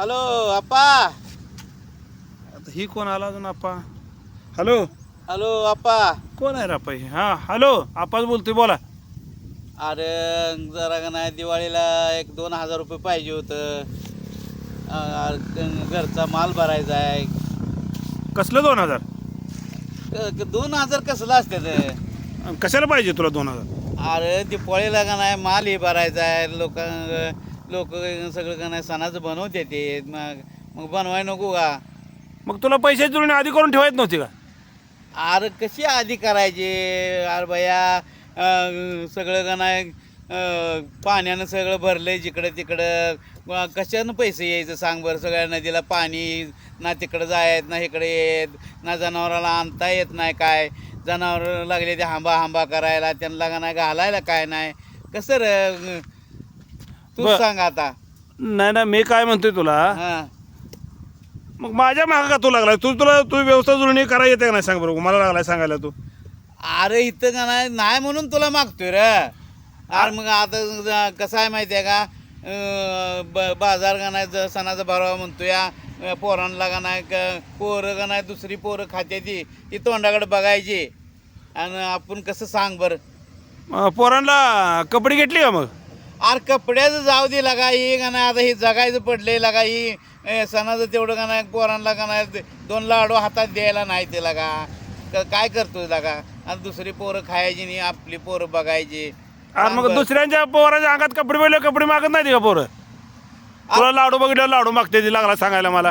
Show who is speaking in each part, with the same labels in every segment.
Speaker 1: Hello अप्पा
Speaker 2: आता ही कोण आला अजून आप्पा हॅलो
Speaker 1: हॅलो अप्पा
Speaker 2: कोण आहे राप्पा हे? हां हॅलो आप्पाच बोलतोय बोला.
Speaker 1: अरे जरा का नाही दिवाळीला एक दोन हजार रुपये पाहिजे होतं. अं, ग- घरचा माल भरायचा आहे.
Speaker 2: कसलं दोन हजार?
Speaker 1: क- क- दोन हजार कसलं असते ते?
Speaker 2: अन कशाला पाहिजे तुला दोन हजार?
Speaker 1: अरे दिवाळीला का नाही माल हे भरायचा आहे लोक लोक सगळं का नाही सणाचं बनवते ते. मग मग बनवाय नको का?
Speaker 2: मग तुला पैसे जुळणी आधी करून ठेवायच नव्हती का?
Speaker 1: अरे कशी आधी करायची? अरे भया अं, सगळं का नाही अं, पाण्यानं सगळं भरलंय जिकडं तिकडं. कशानं पैसे यायचं सांग बरं? सगळ्या नदीला पाणी ना तिकडं जायत ना इकडे येत ना जनावराला आणता येत नाही काय? जनावर लागले ते हांबा हांबा करायला त्यांना का नाही घालायला काय नाही? कसं र तू
Speaker 2: बर.
Speaker 1: सांग आता.
Speaker 2: नाही ना मी काय म्हणतोय तुला?
Speaker 1: हां.
Speaker 2: मग माझ्या मागं का तू लागलाय? तू तुला तू व्यवस्था जुळणी करा येते का नाही सांग बरोबर मला लागलाय सांगायला तू.
Speaker 1: अरे इथं का नाही? नाही म्हणून तुला मागतोय रे. अरे मग आता ज- कसं आहे माहिती आहे का? अं, ब- बाजार का नाही ज- सणाचा भरावा म्हणतो या पोरांना का नाही क- पोरं का नाही दुसरी पोरं खाते ती. ती तोंडाकडे बघायची. आणि आपण कसं सांग बरं?
Speaker 2: अं, पोरांना कपडे घेतली का मग?
Speaker 1: अरे कपड्याचं जाऊ दे लागा ही का नाही आता ही जगायचं पडले लागा ही अं, सणाचं तेवढं का नाही पोरांना का नाही दोन लाडू हातात द्यायला नाही ते लागा. काय करतोय लागा? आणि दुसरी पोरं खायची नाही आपली पोरं बघायची.
Speaker 2: मग. दुसऱ्यांच्या पोराच्या अंगात कपडे पडले कपडे मागत नाही का पोरं? तुला लाडू बघितलं लाडू मागते ती लागला सांगायला मला.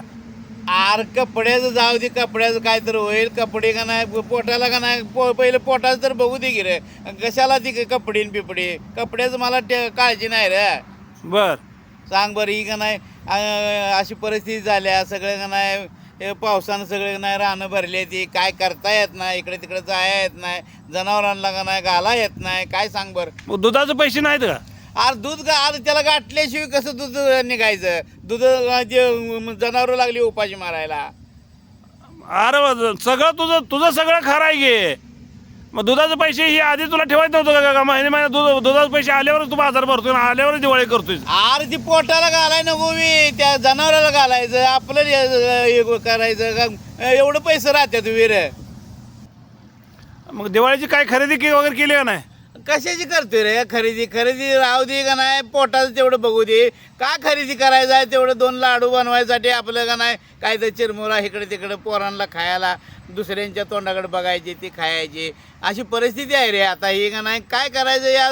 Speaker 1: आर कपड्याचं जाऊ दे कपड्याचं काय तर होईल कपडे का नाही पोटाला का नाही पो पहिलं पोटाचं तर बघू दे की रे. कशाला ती कपडे पिपडे कपड्याचं मला काळजी नाही रे.
Speaker 2: बर.
Speaker 1: सांग बरं ही का नाही अशी परिस्थिती झाल्या सगळं का नाही पावसानं सगळे नाही रानं भरली ती काय करता येत नाही इकडे तिकडे जाया येत नाही जनावरांना का नाही घाला येत नाही काय सांग बरं?
Speaker 2: दुधाचे पैसे नाहीत का?
Speaker 1: अरे दूध गा अरे त्याला गाठल्याशिवाय कसं दूध निघायचं? दूध जनावरं लागली उपाशी मारायला.
Speaker 2: अरे वा, सगळं तुझं तुझं सगळं खरं आहे गे मग दुधाचे पैसे हे आधी तुला ठेवायचं नव्हतं का? का महिने महिने दूध दुधाचे पैसे आल्यावरच तू बाजार भरतोय आणि आल्यावरच दिवाळी करतोय
Speaker 1: अरे ती पोटाला घालाय नको मी त्या जनावराला घालायचं आपलं हे- हे करायचं का एवढं पैसे राहतात वीर.
Speaker 2: मग दिवाळीची काय खरेदी की वगैरे केली का नाही?
Speaker 1: कशाची करतोय रे? खरेदी खरेदी राहू दे का नाही? पोटाचं तेवढं बघू दे. का खरेदी करायचं आहे? तेवढं दोन लाडू बनवायसाठी आपलं का नाही? काय तर चिरमुरा इकडे तिकडे पोरांना खायला दुसऱ्यांच्या तोंडाकडे बघायची ती खायची. अशी परिस्थिती आहे रे. आता ही का नाही? काय करायचं या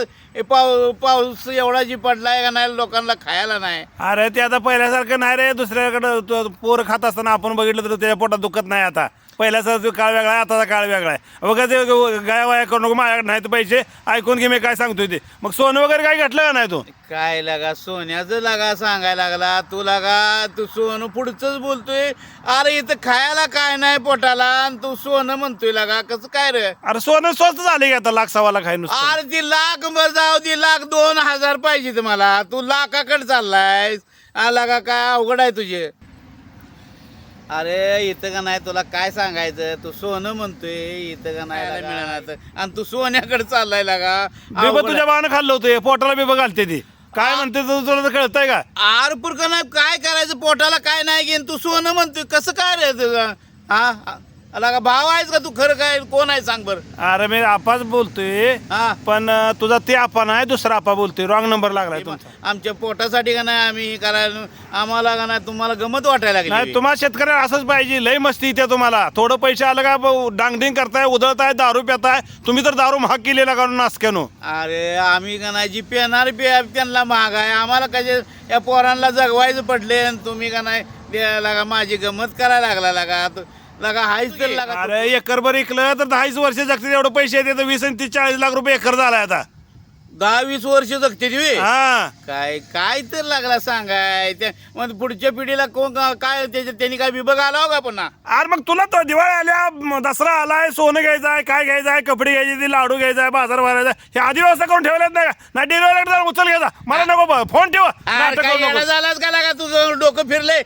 Speaker 1: पाव पाऊ पाऊस एवढा जी पडलाय का नाही लोकांना खायला नाही.
Speaker 2: अरे ते आता पहिल्यासारखं नाही रे. दुसऱ्याकडं पोर खात असताना आपण बघितलं तर त्याच्या पोटात दुखत नाही आता. पहिल्यासारखं काळ वेगळा आहे आताचा काळ वेगळा आहे. बघा ते गाया वाया करू नको माझ्याकडे नाही तर पैसे ऐकून घे मी काय सांगतोय ते. मग सोनं वगैरे काय घेतलं का नाही तू?
Speaker 1: काय लागा सोन्याचं लागा सांगायला लागला. तू लागा तू सोनं पुढचंच बोलतोय. अरे इथं खायला काय नाही पोटाला आणि तू सोनं म्हणतोय लागा. कसं काय रे?
Speaker 2: अरे सोनं स्वस्त झाले की आता लाख सव्वा खाय नुसतं.
Speaker 1: अरे ती लाख बर जाऊ ती लाख दोन हजार पाहिजे तुम्हाला तू लाखाकडे चाललाय आला का काय अवघड आहे तुझे. अरे इथं का नाही तुला काय सांगायचं? तू सोनं म्हणतोय इथं का नाही मिळणार. आणि तू सोन्याकडे चाललाय लागा.
Speaker 2: बिब. तुझ्या बाण खाल्लं होतं पोटाला बिब घालते ती. काय म्हणते तुझं तुला तर कळतंय का?
Speaker 1: आर पुरका नाही काय करायचं? पोटाला काय नाही घेईन तू सोनं म्हणतोय. कसं काय रे तुझं? हा? आला का भाव आहेस का तू? खरं काय? कोण आहे सांग बर.
Speaker 2: अरे मी आपाच बोलतोय
Speaker 1: हा.
Speaker 2: पण अं, तुझा ते आपा नाही दुसरा आपा बोलतोय. रॉंग नंबर लागलाय तुमचा.
Speaker 1: आमच्या पोटासाठी का नाही आम्ही हे करायला आम्हाला का नाही तुम्हाला गमत वाटायला
Speaker 2: नाही
Speaker 1: लागली
Speaker 2: तुम्हाला शेतकऱ्याला असंच पाहिजे. लय मस्ती इथे तुम्हाला. थोडं पैसे आलं का डांगडिंग करताय उधळताय दारू पिताय. तुम्ही तर दारू महाग केलेला काढून नासक्यानो?
Speaker 1: अरे आम्ही का नाही जी पेणार पे त्यांना महाग आहे. आम्हाला कसे या पोरांना जगवायचं पडले आणि तुम्ही का नाही द्यायला का? माझी गमत करायला लागला लागा लागा हायच तर लागा
Speaker 2: अरे एकर भर इकलं तर दहाच वर्ष जगतील एवढं पैसे येते तर वीस आणि तीस चाळीस लाख रुपये एकर झालाय आता.
Speaker 1: दहा वीस वर्ष जगते ती.
Speaker 2: हा.
Speaker 1: काय काय तर लागला सांगाय. त्या मग पुढच्या पिढीला कोण काय त्याच्या त्यांनी काय विभाग आला हो का पुन्हा?
Speaker 2: अरे मग तुला तर दिवाळी आल्या म, दसरा आलाय सोनं घ्यायचं आहे काय घ्यायचं आहे कपडे घ्यायचे ते लाडू घ्यायचा आहे बाजार भरायचा. आहे. हे आधी व्यवस्था करून ठेवल्यात नाही का? नाही डिलिव्हरी जाऊन उचल घ्यायचा. मला नको बा, फोन ठेवा.
Speaker 1: अरे
Speaker 2: नाटक
Speaker 1: काय
Speaker 2: करू
Speaker 1: येडा
Speaker 2: नकोस.
Speaker 1: झालास का लागा तुझं? डोकं फिरले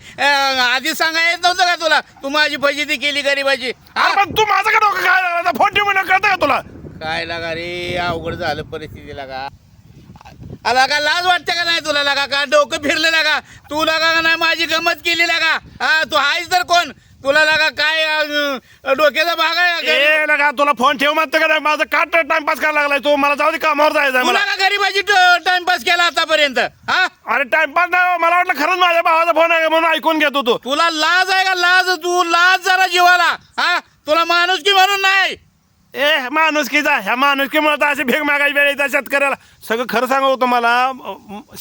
Speaker 1: आधी सांगाय येत नव्हतं का तुला? तू माझी फजिती केली गरीबाची?
Speaker 2: अरे पण तू माझं का डोकं काय? फोन ठेव म्हणून कळतं का तुला?
Speaker 1: काय लागा रे? अवघड झालं परिस्थिती लागा. आला का लाज वाटते का नाही तुला लागा? का डोकं फिरलं लागा? तू लागा का नाही? माझी गमत केली लागा. हा तू हायच तर कोण? तुला लागा काय अं, डोक्याचा भाग आहे का?
Speaker 2: ए लगा तुला फोन ठेव म्हणतो का नाही? माझं का टाइमपास करायला लागलाय तू. मला जाऊ दे कामावर जायचं
Speaker 1: तुला
Speaker 2: मला.
Speaker 1: का गरीबाची टाइमपास केला आतापर्यंत. हा?
Speaker 2: अरे टाइमपास नाही हो, मला वाटलं खरंच माझ्या भावाचा फोन आहे का म्हणून ऐकून घेतो तू.
Speaker 1: तुला लाज आहे का? लाज तू लाज जरा जीवाला. हा? तुला माणूस की म्हणून नाही.
Speaker 2: ए माणुसकीचा ह्या माणुसकीमुळे तर अशी भेग मागायची वेळ येतात शेतकऱ्याला. सगळं खरं सांगू तुम्हाला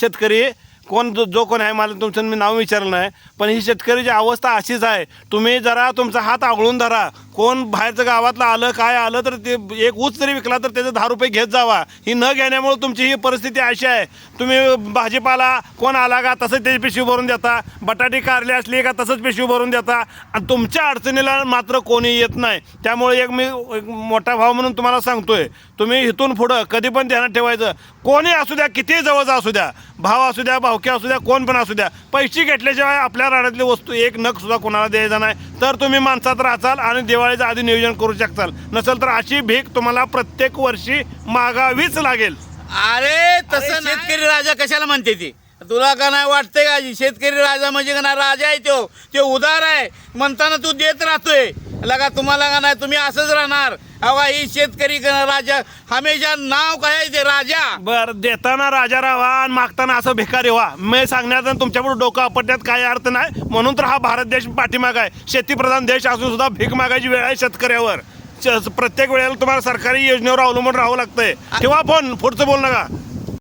Speaker 2: शेतकरी कोण जो जो कोण आहे मला तुमचं मी नाव विचारलं नाही पण ही शेतकरीची अवस्था अशीच आहे तुम्ही जरा तुमचा हात आगळून धरा. कोण बाहेरचं गावातलं आलं काय आलं तर ते एक ऊस जरी विकला तर त्याचे दहा रुपये घेत जावा. ही न घेण्यामुळे तुमची ही परिस्थिती अशी आहे. तुम्ही भाजीपाला कोण आला का तसंच त्याची पिशवी भरून देता. बटाटी कारली असली का तसंच पिशवी भरून देता. आणि तुमच्या अडचणीला मात्र कोणी येत नाही. त्यामुळे एक मी एक मोठा भाव म्हणून तुम्हाला सांगतोय. तुम्ही इथून पुढं कधी पण ध्यानात ठेवायचं. कोणी असू द्या किती जवळचा असू द्या. भाव असू द्या भावके असू द्या कोण पण असू द्या. पैसे घेतल्याशिवाय आपल्या रानातली वस्तू एक नग सुद्धा कोणाला द्यायचा नाही. तर तुम्ही माणसात राहचाल आणि दिवाळीच्या आधी नियोजन करू शकताल. नसेल तर अशी भीक तुम्हाला प्रत्येक वर्षी मागावीच लागेल.
Speaker 1: अरे तसं शेतकरी राजा कशाला म्हणते ती? तुला का नाही वाटतंय का शेतकरी राजा म्हणजे का नाही? राजा आहे तो. तो उदार आहे. म्हणताना तू देत राहतोय. लगा तुम्हाला का नाही? तुम्ही असंच राहणार. अवा ही शेतकरी राजा हमेशा नाव काय ते राजा?
Speaker 2: बर देताना राजा राहा आणि मागताना असं भिकारी व्हा. मी सांगण्यात आणि तुमच्यापुढे डोकं आपटण्यात काही अर्थ नाही. म्हणून तर हा भारत देश पाठीमाग आहे. शेतीप्रधान देश असून सुद्धा भीक मागायची वेळ आहे शेतकऱ्यावर. प्रत्येक वेळेला तुम्हाला सरकारी योजनेवर अवलंबून राहावं लागतंय. ठेवा फोन पुढचं बोल नका.